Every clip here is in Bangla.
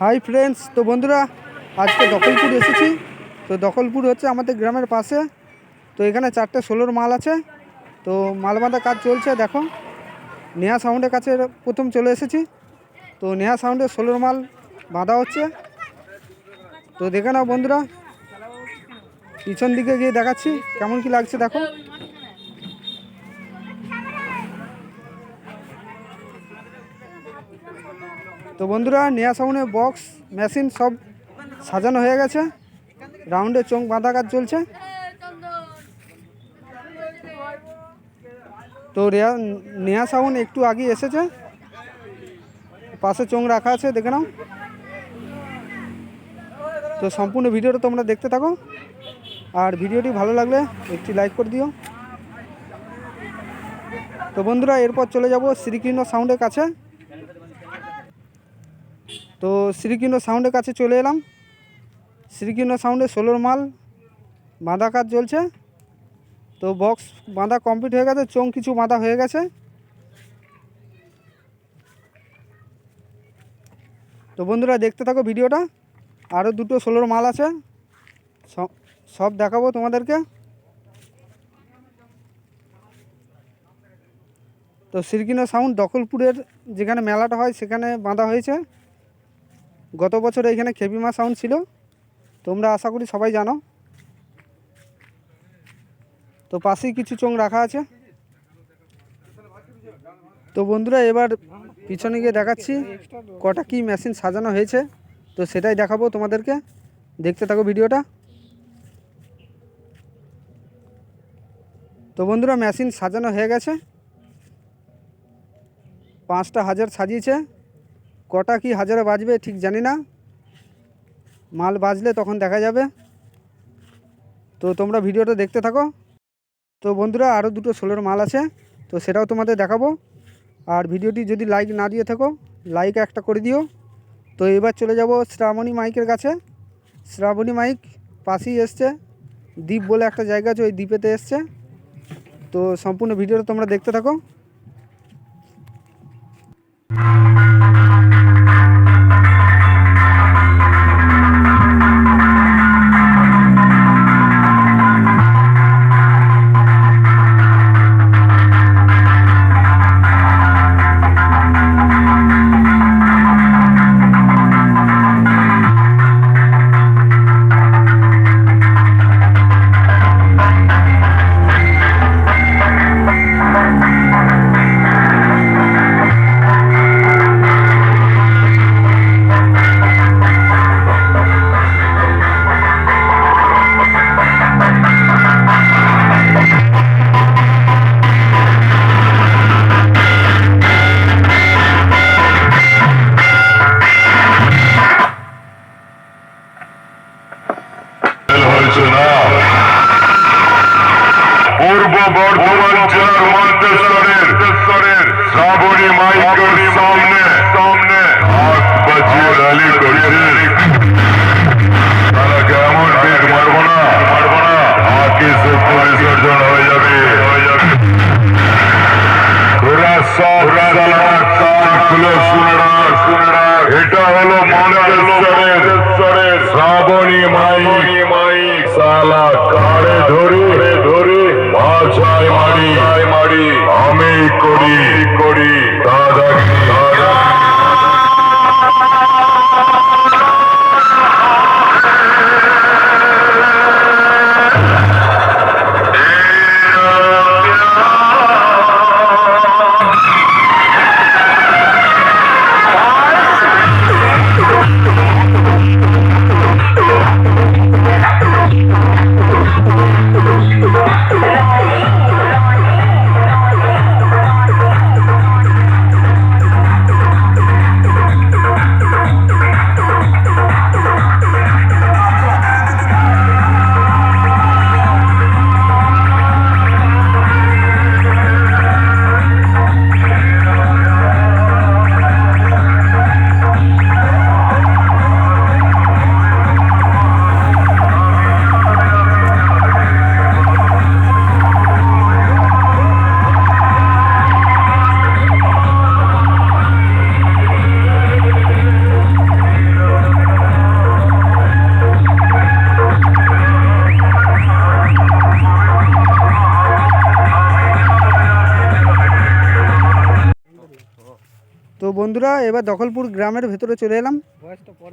হাই ফ্রেন্ডস তো বন্ধুরা, আজকে দখলপুর এসেছি। তো দখলপুর হচ্ছে আমাদের গ্রামের পাশে। তো এখানে চারটে ষোলোর মাল আছে। তো মাল বাঁধা কাজ চলছে, দেখো। নেহা সাউন্ডের কাছে প্রথম চলে এসেছি। তো নেহা সাউন্ডের ষোলোর মাল বাঁধা হচ্ছে। তো দেখে নাও বন্ধুরা, পিছন দিকে গিয়ে দেখাচ্ছি, কেমন কি লাগছে দেখো। তো বন্ধুরা, নেয়া সাউন্ডে বক্স মেশিন সব সাজানো হয়ে গেছে। রাউন্ডে চোখ বাঁধা কাজ চলছে। তো রেয়া নেহা সাউন্ড একটু আগে এসেছে। পাশে চোখ রাখা আছে, দেখে নাও। তো সম্পূর্ণ ভিডিওটা তোমরা দেখতে থাকো। আর ভিডিওটি ভালো লাগলে একটি লাইক করে দিও। তো বন্ধুরা, এরপর চলে যাব শ্রীকৃষ্ণ সাউন্ডের কাছে। তো শ্রীকৃষ্ণ সাউন্ডের কাছে চলে এলাম। শ্রীকৃষ্ণ সাউন্ডে ষোলোর মাল, বাঁধা কাজ চলছে। তো বক্স বাঁধা কমপ্লিট হয়ে গেছে চোং কিছু বাঁধা হয়ে গেছে। তো বন্ধুরা দেখতে থাকো ভিডিওটা। আরও দুটো ষোলোর মাল আছে। সব দেখাবো তোমাদেরকে। তো শ্রীকৃষ্ণ সাউন্ড দখলপুরের যেখানে মেলাটা হয়, সেখানে বাঁধা হয়েছে। গত বছর এখানে খেপিমা সাউন্ড ছিল। তোমরা আশা করি সবাই জানো। তো পাশেই কিছু চোং রাখা আছে। তো বন্ধুরা, এবার পিছনে গিয়ে দেখাচ্ছি কটা কি মেশিন সাজানো হয়েছে। তো সেটাই দেখাবো তোমাদেরকে। দেখতে থাকো ভিডিওটা। তো বন্ধুরা মেশিন সাজানো হয়ে গেছে। পাঁচটা হাজার সাজিয়েছে। কটা কি হাজারে বাজবে ঠিক জানি না। মাল বাজলে তখন দেখা যাবে। তো তোমরা ভিডিওটা দেখতে থাকো। তো বন্ধুরা আরও দুটো ষোলোর মাল আছে। তো সেটাও তোমাদের দেখাবো। আর ভিডিওটি যদি লাইক না দিয়ে থাকো লাইক একটা করে দিও। তো এবার চলে যাব শ্রাবণী মাইকের কাছে। শ্রাবণী মাইক পাশেই এসছে। দ্বীপ বলে একটা জায়গা আছে, ওই দ্বীপেতে এসছে। তো সম্পূর্ণ ভিডিওটা তোমরা দেখতে থাকো। বন্ধুরা, এবার দখলপুর গ্রামের ভেতরে চলে এলাম।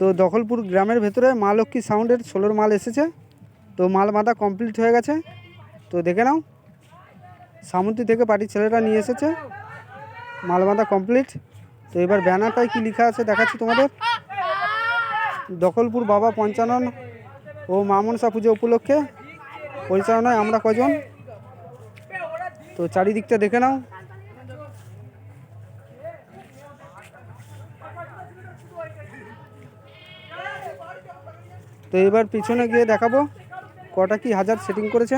তো দখলপুর গ্রামের ভেতরে মা লক্ষ্মী সাউন্ডের ষোলোর মাল এসেছে। তো মাল বাঁধা কমপ্লিট হয়ে গেছে। তো দেখে নাও, সামন্তি থেকে পার্টির ছেলেরা নিয়ে এসেছে। মাল বাঁধা কমপ্লিট। তো এবার ব্যানারটায় কি লেখা আছে দেখাচ্ছি তোমাদের। দখলপুর বাবা পঞ্চানন ও মা মনসা পুজো উপলক্ষে পরিচালনায় আমরা কজন। তো চারিদিকটা দেখে নাও। তো এবার পিছনে গিয়ে দেখাবো কটা কি হাজার সেটিং করেছে।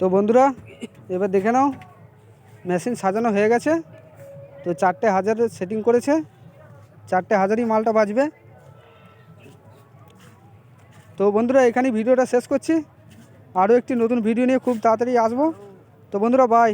তো বন্ধুরা, এবার দেখে নাও মেশিন সাজানো হয়ে গেছে। তো চারটে হাজার সেটিং করেছে। চারটে হাজারই মালটা বাজবে তো বন্ধুরা, এখানে ভিডিওটা শেষ করছি। আরও একটি নতুন ভিডিও নিয়ে খুব তাড়াতাড়ি আসব। তো বন্ধুরা বাই